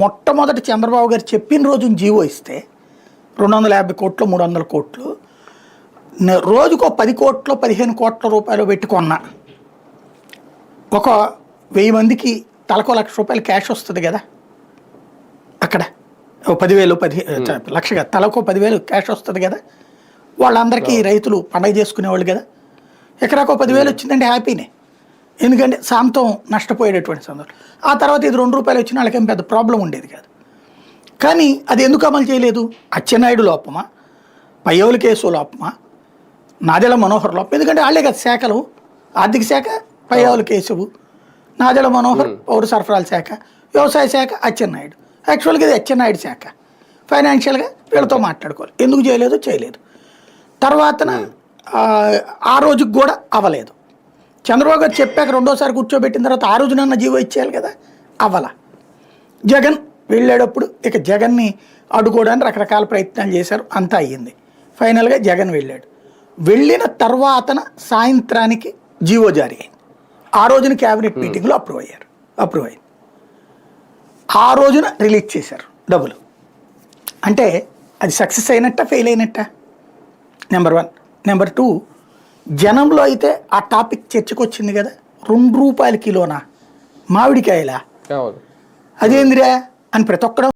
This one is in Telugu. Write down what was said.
మొట్టమొదటి చంద్రబాబు గారు చెప్పిన రోజున జీవో ఇస్తే రెండు వందల యాభై కోట్లు మూడు వందల కోట్లు రోజుకో పది కోట్లు పదిహేను కోట్ల రూపాయలు పెట్టి కొన్నా. ఒక వెయ్యి మందికి తలకో లక్ష రూపాయలు క్యాష్ వస్తుంది కదా. అక్కడ. పదివేలు పది లక్షగా తలకో పదివేలు క్యాష్ వస్తుంది కదా. వాళ్ళందరికీ రైతులు పండగ చేసుకునేవాళ్ళు కదా. ఎకరాకో పదివేలు వచ్చిందంటే హ్యాపీనే. ఎందుకంటే సాంతం నష్టపోయేటటువంటి సందర్భం. ఆ తర్వాత ఇది రెండు రూపాయలు వచ్చిన వాళ్ళకేం పెద్ద ప్రాబ్లం ఉండేది కాదు. కానీ అది ఎందుకు అమలు చేయలేదు? అచ్చెన్నాయుడు లోపమా? పయ్యవుల కేసు లోపమా? నాదెల మనోహర్ లోపం ఎందుకంటే వాళ్ళే కదా శాఖలు. ఆర్థిక శాఖ పయ్యవుల కేశవు నాదెల మనోహర్ పౌర సరఫరాల శాఖ వ్యవసాయ శాఖ అచ్చెన్నాయుడు. యాక్చువల్గా ఇది అచ్చెన్నాయుడు శాఖ. ఫైనాన్షియల్గా వీళ్ళతో మాట్లాడుకోవాలి. ఎందుకు చేయలేదు చేయలేదు. తర్వాతన ఆ, ఆ రోజుకి కూడా అవ్వలేదు చంద్రబాబు గారు చెప్పాక రెండోసారి కూర్చోబెట్టిన తర్వాత ఆ రోజునన్న జీవో ఇచ్చేయాలి కదా? అవ్వాల. జగన్ వెళ్ళేటప్పుడు ఇక జగన్ని అడ్డుకోవడానికి రకరకాల ప్రయత్నాలు చేశారు. అంతా అయ్యింది. ఫైనల్గా జగన్ వెళ్ళాడు. వెళ్ళిన తర్వాతన సాయంత్రానికి జీవో జారీ అయింది. ఆ రోజున క్యాబినెట్ మీటింగ్లో అప్రూవ్ అయ్యారు. అప్రూవ్ అయింది. ఆ రోజున రిలీజ్ చేశారు డబ్బులు. అంటే అది సక్సెస్ అయినట్ట fail అయినట్ట? Number one. Number two జనంలో అయితే ఆ టాపిక్ చర్చకు వచ్చింది కదా రెండు రూపాయల కిలోనా? మామిడికాయలా? అదేందిరా? అని ప్రతి ఒక్కడు